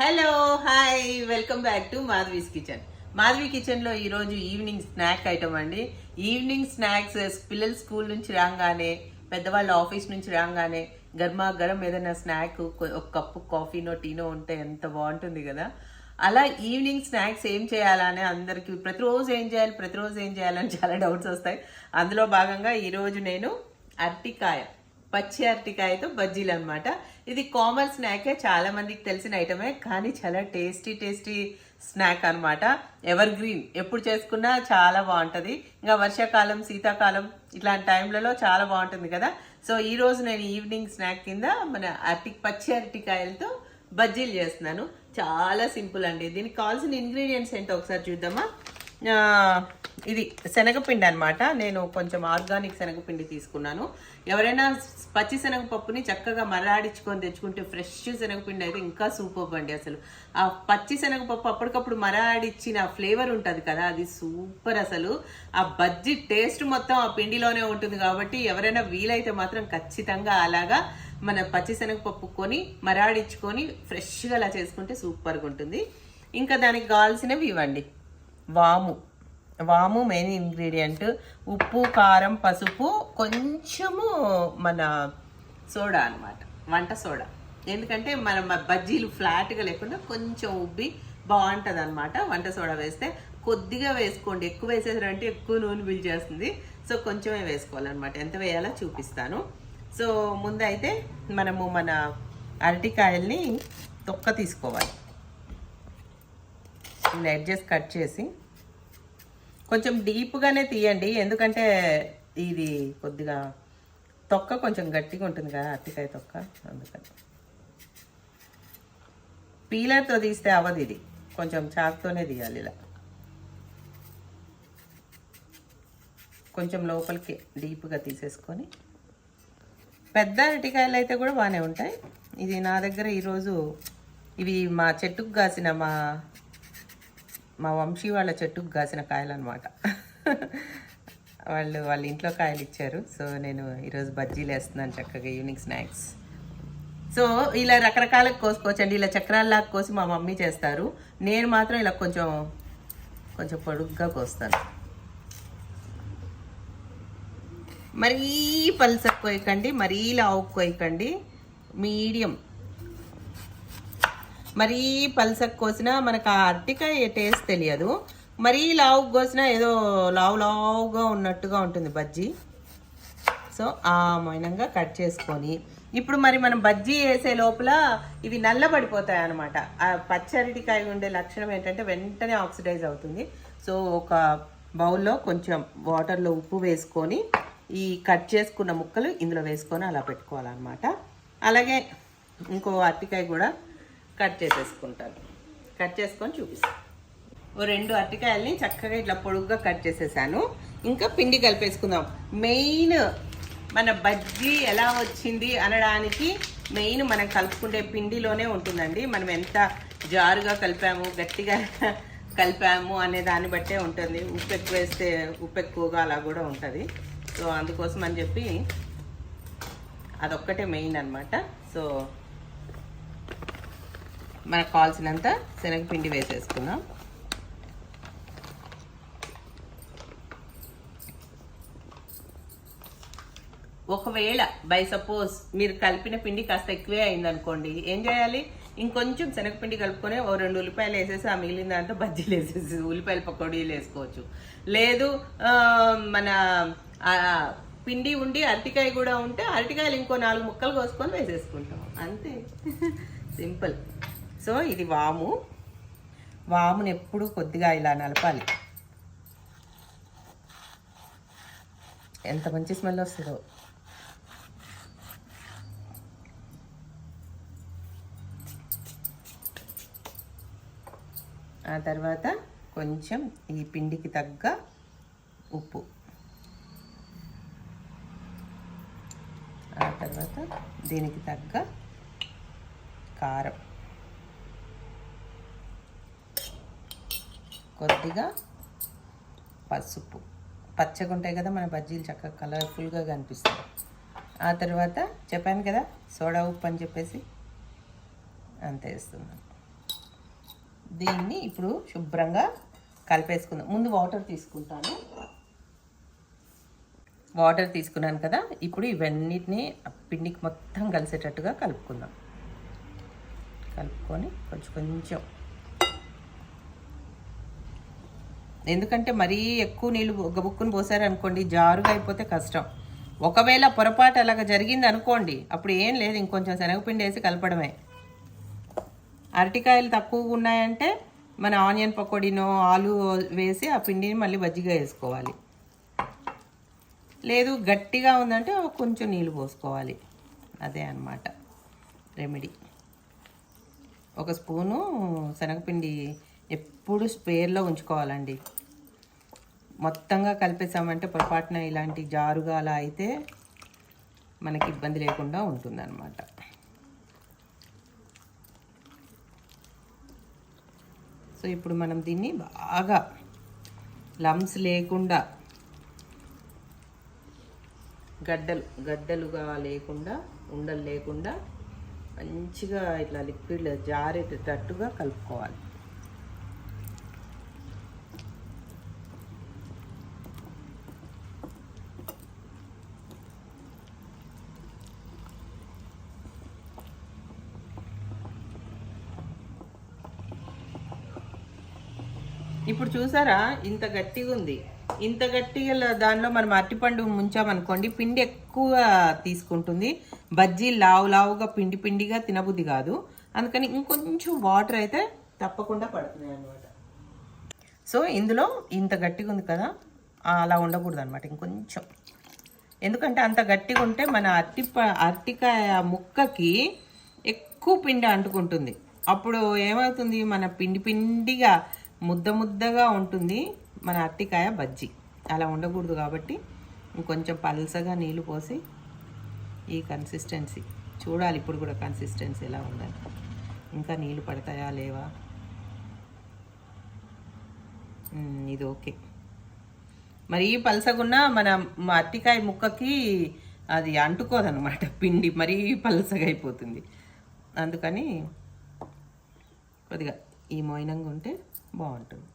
Hello hi welcome back to Madhavi's kitchen Madhavi కిచెన్లో ఈరోజు evening snack item అండి. Evening snacks పిల్లలు school నుంచి రాగానే పెద్దవాళ్ళు ఆఫీస్ నుంచి రాగానే గర్మా గరం ఏదైనా స్నాక్ ఒక కప్పు కాఫీనో టీనో ఉంటే ఎంత బాగుంటుంది కదా. అలా ఈవినింగ్ స్నాక్స్ ఏం చేయాలని అందరికీ ప్రతిరోజు ఏం చేయాలి ప్రతిరోజు ఏం చేయాలని చాలా డౌట్స్ వస్తాయి. అందులో భాగంగా ఈరోజు నేను అరటికాయ పచ్చి అరటికాయతో బజ్జీలు అనమాట ఇది కామన్ స్నాకే చాలా మందికి తెలిసిన ఐటమే కానీ చాలా టేస్టీ టేస్టీ స్నాక్ అన్నమాట. ఎవర్ గ్రీన్ ఎప్పుడు చేసుకున్నా చాలా బాగుంటుంది. ఇంకా వర్షాకాలం శీతాకాలం ఇట్లాంటి టైంలలో చాలా బాగుంటుంది కదా. సో ఈరోజు నేను ఈవినింగ్ స్నాక్ కింద మన అరటి పచ్చి అరటికాయలతో బజ్జీలు చేస్తున్నాను. చాలా సింపుల్ అండి. దీనికి కావాల్సిన ఇంగ్రీడియంట్స్ ఏంటో ఒకసారి చూద్దామా? ఇది శనగపిండి అనమాట నేను కొంచెం ఆర్గానిక్ శనగపిండి తీసుకున్నాను. ఎవరైనా పచ్చి శనగపప్పుని చక్కగా మరాడించుకొని తెచ్చుకుంటే ఫ్రెష్ శనగపిండి అయితే ఇంకా సూపర్ అండి అసలు. ఆ పచ్చి శనగపప్పు అప్పటికప్పుడు మరాడిచ్చిన ఫ్లేవర్ ఉంటుంది కదా అది సూపర్ అసలు. ఆ బజ్జీ టేస్ట్ మొత్తం ఆ పిండిలోనే ఉంటుంది కాబట్టి ఎవరైనా వీలైతే మాత్రం ఖచ్చితంగా అలాగా మన పచ్చి శనగపప్పు కొని మరాడించుకొని ఫ్రెష్గా అలా చేసుకుంటే సూపర్గా ఉంటుంది. ఇంకా దానికి కావాల్సినవి ఇవ్వండి. వాము. వాము మెయిన్ ఇంగ్రీడియంట్. ఉప్పు కారం పసుపు కొంచెము మన సోడా అన్నమాట. వంట సోడా. ఎందుకంటే మన బజ్జీలు ఫ్లాట్గా లేకుండా కొంచెం ఉబ్బి బాగుంటుంది అనమాట వంట సోడా వేస్తే. కొద్దిగా వేసుకోండి. ఎక్కువ వేసేసారంటే ఎక్కువ నూనె పీల్చేస్తుంది సో కొంచెమే వేసుకోవాలన్నమాట. ఎంత వేయాలో చూపిస్తాను. సో ముందైతే మనము మన అరటికాయల్ని తొక్క తీసుకోవాలి. ఇలా ఎడ్జెస్ కట్ చేసి కొంచెం డీప్గానే తీయండి. ఎందుకంటే ఇది కొద్దిగా తొక్క కొంచెం గట్టిగా ఉంటుంది కదా అరటికాయ తొక్క. అందుకని. పీలర్తో తీస్తే అవ్వదు ఇది. కొంచెం చాక్తోనే తీయాలి ఇలా. కొంచెం లోపలికి డీప్గా తీసేసుకొని. పెద్ద అరటికాయలు అయితే కూడా బాగానే ఉంటాయి. ఇది నా దగ్గర ఈరోజు ఇవి మా చెట్టుకు కాసిన మా మా వంశీ వాళ్ళ చెట్టుకు కాసిన కాయలు అనమాట వాళ్ళు వాళ్ళ ఇంట్లో కాయలు ఇచ్చారు. సో నేను ఈరోజు బజ్జీలు వేస్తున్నాను చక్కగా ఈవినింగ్ స్నాక్స్. సో ఇలా రకరకాల కోసుకోవచ్చండి. ఇలా చక్రాల్లాగా కోసి మా మమ్మీ చేస్తారు. నేను మాత్రం ఇలా కొంచెం కొంచెం పొడుగ్గా కోస్తాను. మరీ పల్సకు కోయకండి మరీ లావు కోయకండి మీడియం. మరీ పల్సకు కోసినా మనకు ఆ అరటికాయ టేస్ట్ తెలియదు. మరీ లావు కోసినా ఏదో లావు లావుగా ఉన్నట్టుగా ఉంటుంది బజ్జీ. సో ఆ మైనంగా కట్ చేసుకొని ఇప్పుడు మరి మనం బజ్జీ వేసే లోపల ఇవి నల్లబడిపోతాయి అనమాట ఆ పచ్చి అరటికాయ ఉండే లక్షణం ఏంటంటే వెంటనే ఆక్సిడైజ్ అవుతుంది. సో ఒక బౌల్లో కొంచెం వాటర్లో ఉప్పు వేసుకొని ఈ కట్ చేసుకున్న ముక్కలు ఇందులో వేసుకొని అలా పెట్టుకోవాలన్నమాట. అలాగే ఇంకో అరటికాయ కూడా కట్ చేసేసుకుంటాను. కట్ చేసుకొని చూపిస్తాను ఓ రెండు అరటికాయల్ని చక్కగా ఇట్లా పొడుగ్గా కట్ చేసేసాను. ఇంకా పిండి కలిపేసుకుందాం. మెయిన్ మన బజ్జీ ఎలా వచ్చింది అనడానికి మెయిన్ మనం కలుపుకుంటే పిండిలోనే ఉంటుందండి. మనం ఎంత జారుగా కలిపాము గట్టిగా కలిపాము అనే దాన్ని బట్టే ఉంటుంది. ఉప్పు ఎక్కువ వేస్తే ఉప్పు ఎక్కువగా అలా కూడా ఉంటుంది. సో అందుకోసం అని చెప్పి అదొక్కటే మెయిన్ అన్నమాట. సో మనకు కావాల్సినంత శనగపిండి వేసేసుకుందాం. ఒకవేళ బై సపోజ్ మీరు కలిపిన పిండి కాస్త ఎక్కువే అయిందనుకోండి ఏం చేయాలి? ఇంకొంచెం శనగపిండి కలుపుకొని ఓ రెండు ఉల్లిపాయలు వేసేసి ఆ మిగిలిన దాంట్లో బజ్జీలు వేసేసి ఉల్లిపాయల పకోడీలు వేసుకోవచ్చు. లేదు మన పిండి ఉండి అరటికాయ కూడా ఉంటే అరటికాయలు ఇంకో నాలుగు ముక్కలు కోసుకొని వేసేసుకుంటాం. అంతే. సింపుల్ సో ఇది వాము. వాముని ఎప్పుడు కొద్దిగా ఇలా నలపాలి. ఎంత మంచి స్మెల్ వస్తుందో. ఆ తర్వాత కొంచెం ఈ పిండికి తగ్గ ఉప్పు. ఆ తర్వాత దీనికి తగ్గ కారం. కొద్దిగా పసుపు. పచ్చగా ఉంటాయి కదా మన బజ్జీలు చక్కగా కలర్ఫుల్గా కనిపిస్తాయి. ఆ తర్వాత చెప్పాను కదా సోడా ఉప్పు అని చెప్పేసి అంతే వేస్తున్నాను. దీన్ని ఇప్పుడు శుభ్రంగా కలిపేసుకుందాం. ముందు వాటర్ తీసుకుంటాను. వాటర్ తీసుకున్నాను కదా ఇప్పుడు ఇవన్నిటిని ఆ పిండికి మొత్తం కలిసేటట్టుగా కలుపుకుందాం. కలుపుకొని కొంచెం కొంచెం ఎందుకంటే మరీ ఎక్కువ నీళ్ళు గబుక్కుని పోసారనుకోండి జారుగా అయిపోతే కష్టం. ఒకవేళ పొరపాటు అలాగ జరిగింది అనుకోండి అప్పుడు ఏం లేదు ఇంకొంచెం శనగపిండి వేసి కలపడమే. అరటికాయలు తక్కువగా ఉన్నాయంటే మన ఆనియన్ పకోడీనో ఆలు వేసి ఆ పిండిని మళ్ళీ బజ్జిగా వేసుకోవాలి. లేదు గట్టిగా ఉందంటే కొంచెం నీళ్ళు పోసుకోవాలి. అదే అన్నమాట రెమెడీ. ఒక స్పూను శనగపిండి ఎప్పుడు స్పేర్లో ఉంచుకోవాలండి. మొత్తంగా కలిపేసామంటే పొరపాటున ఇలాంటి జారుగా అలా అయితే మనకి ఇబ్బంది లేకుండా ఉంటుందన్నమాట. సో ఇప్పుడు మనం దీన్ని బాగా లమ్స్ లేకుండా గడ్డలు గడ్డలుగా లేకుండా ఉండలు లేకుండా మంచిగా ఇట్లా లిక్విడ్ జారేటట్టుగా కలుపుకోవాలి. ఇప్పుడు చూసారా? ఇంత గట్టిగా ఉంది. ఇంత గట్టిగా దానిలో మనం అరటిపండు ముంచామనుకోండి పిండి ఎక్కువ తీసుకుంటుంది. బజ్జీ లావు లావుగా పిండి పిండిగా తినబుద్ధి కాదు. అందుకని ఇంకొంచెం వాటర్ అయితే తప్పకుండా పడుతున్నాయి అనమాట సో ఇందులో ఇంత గట్టిగా ఉంది కదా అలా ఉండకూడదు అనమాట ఇంకొంచెం. ఎందుకంటే అంత గట్టిగా ఉంటే మన అరటి అరటికాయ ముక్కకి ఎక్కువ పిండి అంటుకుంటుంది. అప్పుడు ఏమవుతుంది? మన పిండి పిండిగా ముద్ద ముద్దగా ఉంటుంది మన అరటికాయ బజ్జీ. అలా ఉండకూడదు కాబట్టి ఇంకొంచెం పల్సగా నీళ్ళు పోసి ఈ కన్సిస్టెన్సీ చూడాలి ఇప్పుడు కూడా కన్సిస్టెన్సీ ఎలా ఉందని. ఇంకా నీళ్ళు పడతాయా లేవా? ఇది ఓకే. మరి పలసగున్న మన మా అరటికాయ ముక్కకి అది అంటుకోదనమాట పిండి మరీ పలసగా అయిపోతుంది అందుకని కొద్దిగా ఈ మోయినంగా ఉంటే బాగుంటుంది.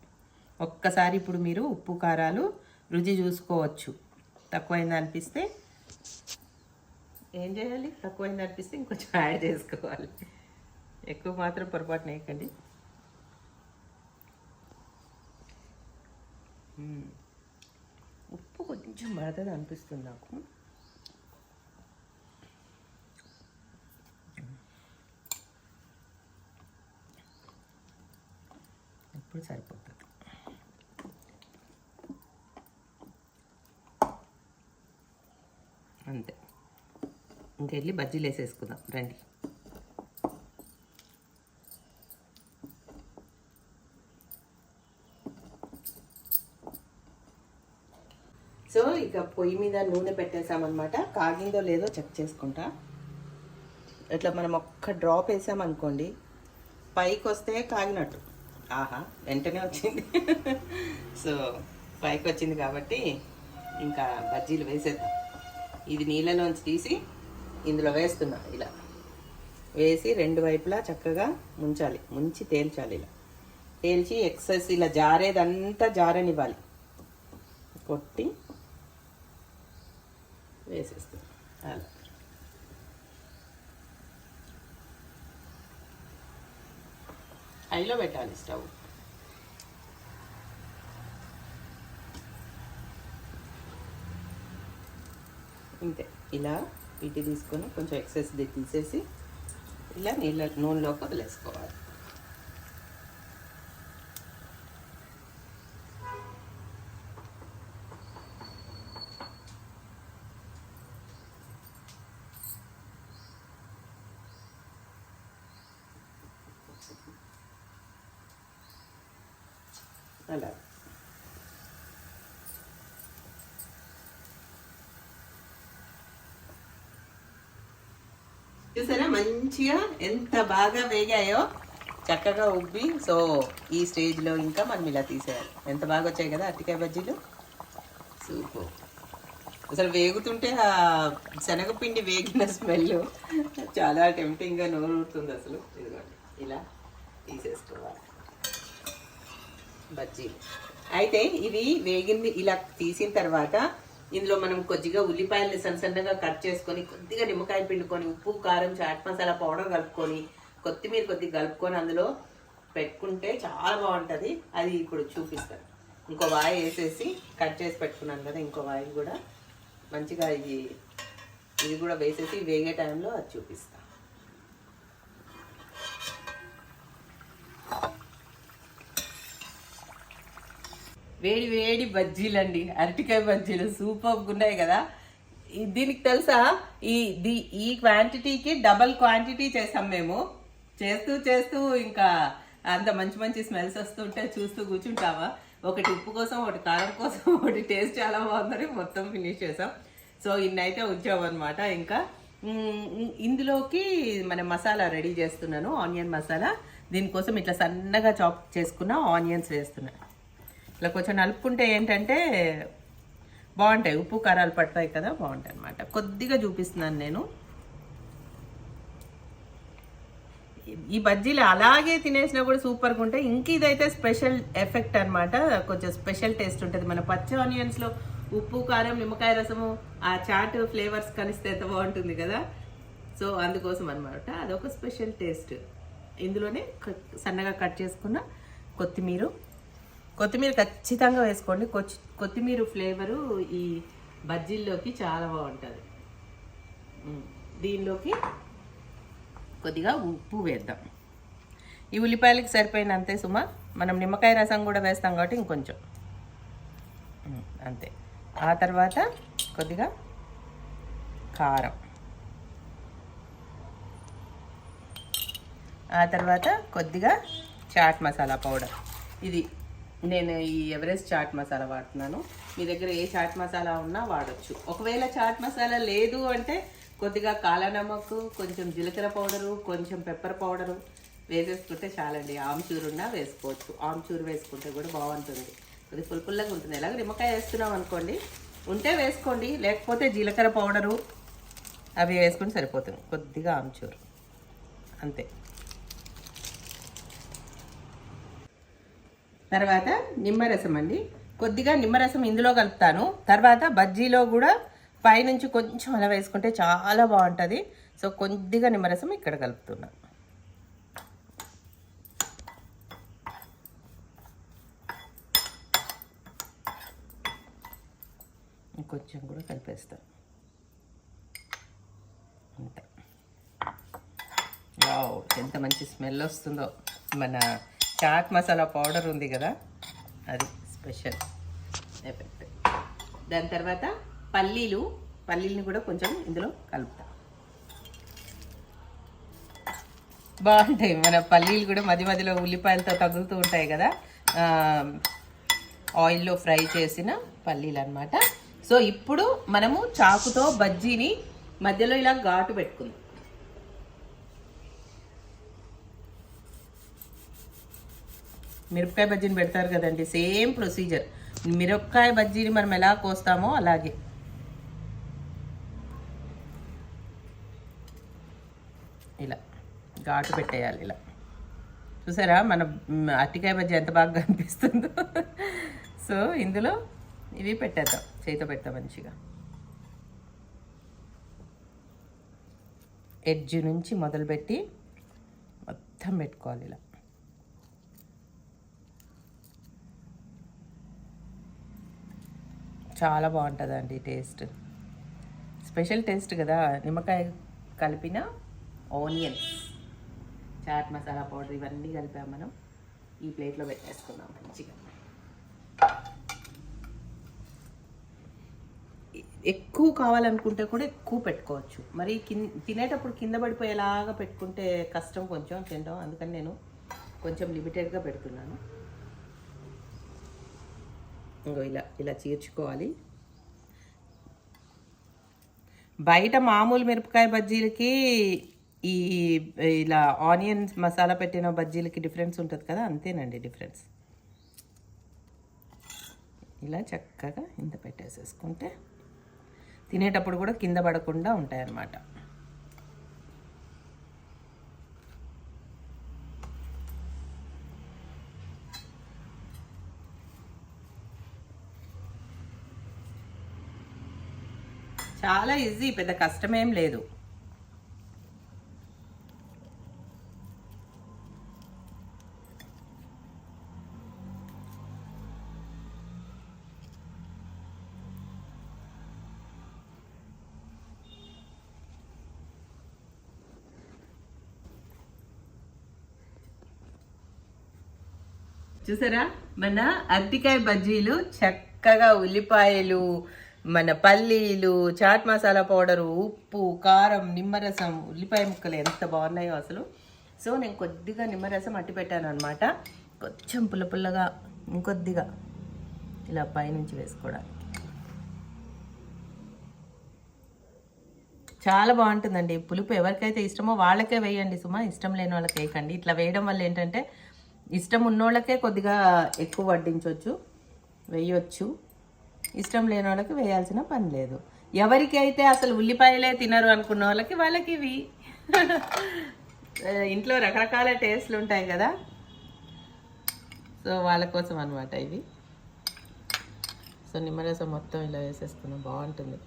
ఒక్కసారి ఇప్పుడు మీరు ఉప్పు కారాలు రుచి చూసుకోవచ్చు. తక్కువైంది అనిపిస్తే ఏం చేయాలి? తక్కువైంది అనిపిస్తే ఇంకొంచెం యాడ్ చేసుకోవాలి. ఎక్కువ మాత్రం పొరపాటున వేయకండి. ఉప్పు కొంచెం పడుతుంది అనిపిస్తుంది నాకు ఇప్పుడు సరిపోతుంది అంతే ఇంకెళ్ళి బజ్జీలు వేసేసుకుందాం. రండి. సో ఇక పొయ్యి మీద నూనె పెట్టేసామన్నమాట. కాగిందో లేదో చెక్ చేసుకుంటా. ఇట్లా మనం ఒక్క డ్రాప్ వేసామనుకోండి పైకి వస్తే కాగినట్టు. ఆహా వెంటనే వచ్చింది. సో పైకి వచ్చింది కాబట్టి ఇంకా బజ్జీలు వేసేద్దాం. ఇది నీళ్ళలోంచి తీసి ఇందులో వేస్తున్నా ఇలా. వేసి రెండు వైపులా చక్కగా ముంచాలి ముంచి తేల్చాలి ఇలా. తేల్చి ఎక్సెస్ ఇలా జారేదంతా జారనివ్వాలి. కొట్టి వేసేస్తాం అలా. హైలో పెట్టాలి స్టవ్. ఇంతే ఇలా. ఇటు తీసుకొని కొంచెం ఎక్సెస్ తీసేసి ఇలా నీళ్ళ నూనెలోకి వదిలేసుకోవాలి. అలా. చూసారా? మంచిగా ఎంత బాగా వేగాయో చక్కగా ఉబ్బి సో ఈ స్టేజ్లో ఇంకా మనం ఇలా తీసేయాలి. ఎంత బాగా వచ్చాయి కదా అరటికాయ బజ్జీలు? సూపు అసలు వేగుతుంటే ఆ శనగపిండి వేగిన స్మెల్ చాలా టెంప్టింగ్గా నోరుతుంది అసలు. ఇదిగోండి ఇలా తీసేసుకోవాలి. బజ్జీలు. అయితే ఇవి వేగింది ఇలా తీసిన తర్వాత ఇందులో మనం కొద్దిగా ఉల్లిపాయలు సన్న సన్నగా కట్ చేసుకొని కొద్దిగా నిమ్మకాయ పిండుకొని ఉప్పు కారం చాట్ మసాలా పౌడర్ కలుపుకొని కొత్తిమీర కొద్దిగా కలుపుకొని అందులో పెట్టుకుంటే చాలా బాగుంటుంది. అది ఇప్పుడు చూపిస్తాను. ఇంకో వాయి వేసేసి కట్ చేసి పెట్టుకున్నాను కదా ఇంకో వాయి కూడా. మంచిగా ఇది ఇది కూడా వేసేసి వేగే టైంలో అది చూపిస్తాను. వేడి వేడి బజ్జీలండి. అరటికాయ బజ్జీలు సూపర్గా ఉన్నాయి కదా. దీనికి తెలుసా? ఈ ది ఈ క్వాంటిటీకి డబల్ క్వాంటిటీ చేసాం మేము. చేస్తూ చేస్తూ ఇంకా అంత మంచి మంచి స్మెల్స్ వస్తుంటే చూస్తూ కూర్చుంటావా? ఒకటి ఉప్పు కోసం ఒకటి కారం కోసం ఒకటి టేస్ట్ చాలా బాగుందని మొత్తం ఫినిష్ చేసాం. సో ఇన్నైతే ఉంచామన్నమాట ఇంకా. ఇందులోకి మన మసాలా రెడీ చేస్తున్నాను. ఆనియన్ మసాలా. దీనికోసం ఇట్లా సన్నగా చాప్ చేసుకున్న ఆనియన్స్ వేస్తున్నాను ఇట్లా కొంచెం నలుపుకుంటే ఏంటంటే బాగుంటాయి. ఉప్పు కారాలు పడతాయి కదా బాగుంటాయి అనమాట కొద్దిగా చూపిస్తున్నాను నేను. ఈ బజ్జీలు అలాగే తినేసినా కూడా సూపర్గా ఉంటాయి. ఇంక ఇదైతే స్పెషల్ ఎఫెక్ట్ అనమాట కొంచెం స్పెషల్ టేస్ట్ ఉంటుంది. మన పచ్చి ఆనియన్స్లో ఉప్పు కారం నిమ్మకాయ రసము ఆ చాట్ ఫ్లేవర్స్ కలిస్తే ఎంత బాగుంటుంది కదా. సో అందుకోసం అనమాట అదొక స్పెషల్ టేస్ట్. ఇందులోనే సన్నగా కట్ చేసుకున్న కొత్తిమీర కొత్తిమీర ఖచ్చితంగా వేసుకోండి. కొచ్చి కొత్తిమీర ఫ్లేవరు ఈ బజ్జీల్లోకి చాలా బాగుంటుంది. దీనిలోకి కొద్దిగా ఉప్పు వేద్దాం. ఈ ఉల్లిపాయలకి సరిపోయినంతే సుమ. మనం నిమ్మకాయ రసం కూడా వేస్తాం కాబట్టి ఇంకొంచెం. అంతే. ఆ తర్వాత కొద్దిగా కారం. ఆ తర్వాత కొద్దిగా చాట్ మసాలా పౌడర్. ఇది నేను ఈ ఎవరెస్ట్ చాట్ మసాలా వాడుతున్నాను. మీ దగ్గర ఏ చాట్ మసాలా ఉన్నా వాడచ్చు. ఒకవేళ చాట్ మసాలా లేదు అంటే కొద్దిగా కాలా కొంచెం జీలకర్ర పౌడరు కొంచెం పెప్పర్ పౌడరు వేసేసుకుంటే చాలండి. ఆమ్చూరు ఉన్నా వేసుకోవచ్చు. ఆమ్చూరు వేసుకుంటే కూడా బాగుంటుంది. అది పుల్ల ఉంటుంది. ఎలాగ నిమ్మకాయ వేస్తున్నాం అనుకోండి ఉంటే వేసుకోండి. లేకపోతే జీలకర్ర పౌడరు అవి వేసుకుని సరిపోతుంది. కొద్దిగా ఆమ్చూరు. అంతే. తర్వాత నిమ్మరసం అండి. కొద్దిగా నిమ్మరసం ఇందులో కలుపుతాను. తర్వాత బజ్జీలో కూడా పైనుంచి కొంచెం అలా వేసుకుంటే చాలా బాగుంటుంది. సో కొద్దిగా నిమ్మరసం ఇక్కడ కలుపుతున్నా. ఇంకొంచెం కూడా కలిపేస్తాను అంతే. వావ్ ఎంత మంచి స్మెల్ వస్తుందో. మన చాట్ మసాలా పౌడర్ ఉంది కదా అది స్పెషల్. ఎఫెక్ట్ దాని తర్వాత పల్లీలు పల్లీలని కూడా కొంచెం ఇందులో కలుపుతా. బాగుంటాయి. మన పల్లీలు కూడా మధ్య మధ్యలో ఉల్లిపాయలతో తగులుతూ ఉంటాయి కదా ఆయిల్లో ఫ్రై చేసిన పల్లీలు అన్నమాట సో ఇప్పుడు మనము చాకుతో బజ్జీని మధ్యలో ఇలా ఘాటు పెట్టుకుందాం. మిరపకాయ బజ్జీని పెడతారు కదండి. Same procedure. మిరపకాయ బజ్జీని మనం ఎలా కోస్తామో అలాగే. ఇలా. ఘాటు పెట్టేయాలి ఇలా. చూసారా? మన అరటికాయ బజ్జీ ఎంత బాగా కనిపిస్తుందో. సో ఇందులో ఇవి పెట్టేద్దాం. చేతితో పెడతాం మంచిగా. ఎడ్జ్ నుంచి మొదలుపెట్టి మొత్తం పెట్టుకోవాలి ఇలా. చాలా బాగుంటుందండి టేస్ట్. స్పెషల్ టేస్ట్ కదా నిమ్మకాయ కలిపిన ఆనియన్స్ చాట్ మసాలా పౌడర్ ఇవన్నీ కలిపాం మనం. ఈ ప్లేట్లో పెట్టేసుకుందాం మంచిగా. ఎక్కువ కావాలనుకుంటే కూడా ఎక్కువ పెట్టుకోవచ్చు. మరి కింద తినేటప్పుడు కింద పడిపోయేలాగా పెట్టుకుంటే కష్టం కొంచెం తినడం అందుకని నేను కొంచెం లిమిటెడ్గా పెడుతున్నాను. ఇంకో ఇలా ఇలా చీర్చుకోవాలి. బయట మామూలు మిరపకాయ బజ్జీలకి ఈ ఇలా ఆనియన్ మసాలా పెట్టిన బజ్జీలకి డిఫరెన్స్ ఉంటుంది కదా అంతేనండి డిఫరెన్స్. ఇలా చక్కగా ఇంత పెట్టేసేసుకుంటే తినేటప్పుడు కూడా కింద పడకుండా ఉంటాయన్నమాట. చాలా ఈజీ పెద్ద కష్టమేం లేదు. చూసారా? మన అరటికాయ బజ్జీలు చక్కగా ఉల్లిపాయలు మన పల్లీలు చాట్ మసాలా పౌడరు ఉప్పు కారం నిమ్మరసం ఉల్లిపాయ ముక్కలు ఎంత బాగున్నాయో అసలు. సో నేను కొద్దిగా నిమ్మరసం అట్టి పెట్టాను అనమాట కొంచెం పుల్ల పుల్లగా ఇంకొద్దిగా ఇలా పైనుంచి వేసుకోవడానికి. చాలా బాగుంటుందండి. పులుపు ఎవరికైతే ఇష్టమో వాళ్ళకే వేయండి సుమా. ఇష్టం లేని వాళ్ళకి వేయకండి. ఇట్లా వేయడం వల్ల ఏంటంటే ఇష్టం ఉన్నోళ్ళకే కొద్దిగా ఎక్కువ వడ్డించవచ్చు వేయొచ్చు. ఇష్టం లేని వాళ్ళకి వేయాల్సిన పని లేదు. ఎవరికి అయితే అసలు ఉల్లిపాయలే తినరు అనుకున్న వాళ్ళకి వాళ్ళకి ఇవి. ఇంట్లో రకరకాల టేస్ట్లు ఉంటాయి కదా. సో వాళ్ళ కోసం అనమాట ఇవి. సో నిమ్మరసం మొత్తం ఇలా వేసేస్తున్నాం బాగుంటుంది.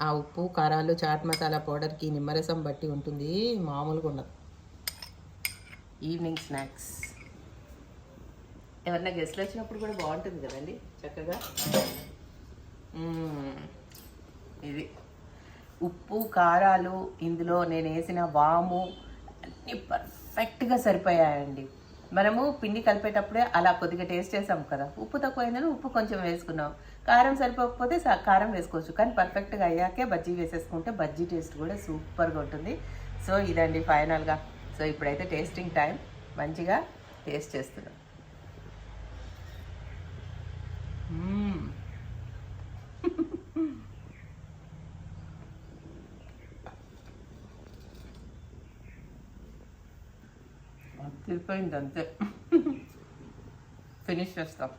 ఆ ఉప్పు కారాలు చాట్ మసాలా పౌడర్కి నిమ్మరసం బట్టి ఉంటుంది. మామూలుగా ఉండదు. ఈవినింగ్ స్నాక్స్ ఎవరన్నా గెస్ట్లు వచ్చినప్పుడు కూడా బాగుంటుంది కదండి చక్కగా? ఇది. ఉప్పు కారాలు ఇందులో నేను వేసిన వాము అన్నీ పర్ఫెక్ట్గా సరిపోయాయండి. మనము పిండి కలిపేటప్పుడే అలా కొద్దిగా టేస్ట్ చేసాం కదా. ఉప్పు తక్కువైందని ఉప్పు కొంచెం వేసుకున్నాం. కారం సరిపోకపోతే కారం వేసుకోవచ్చు. కానీ పర్ఫెక్ట్గా అయ్యాకే బజ్జీ వేసేసుకుంటే బజ్జీ టేస్ట్ కూడా సూపర్గా ఉంటుంది. సో ఇదండి ఫైనల్గా సో ఇప్పుడైతే టేస్టింగ్ టైం మంచిగా టేస్ట్ చేస్తున్నాం. తిరిపోయింది అంతే ఫినిష్ చేస్తాం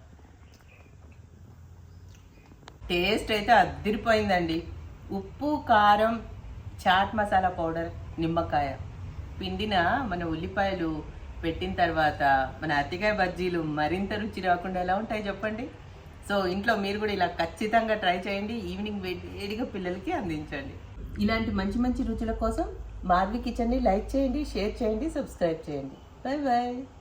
టేస్ట్ అయితే అదిరిపోయిందండి. ఉప్పు కారం చాట్ మసాలా పౌడర్ నిమ్మకాయ. పిండిన మన ఉల్లిపాయలు పెట్టిన తర్వాత మన అతికాయ బజ్జీలు మరింత రుచి రాకుండా ఎలా ఉంటాయి చెప్పండి? సో ఇంట్లో మీరు కూడా ఇలా ఖచ్చితంగా ట్రై చేయండి. ఈవినింగ్ వేడిగా పిల్లలకి అందించండి. ఇలాంటి మంచి మంచి రుచుల కోసం మాధవి కిచెన్ని లైక్ చేయండి షేర్ చేయండి సబ్స్క్రైబ్ చేయండి. Bye bye.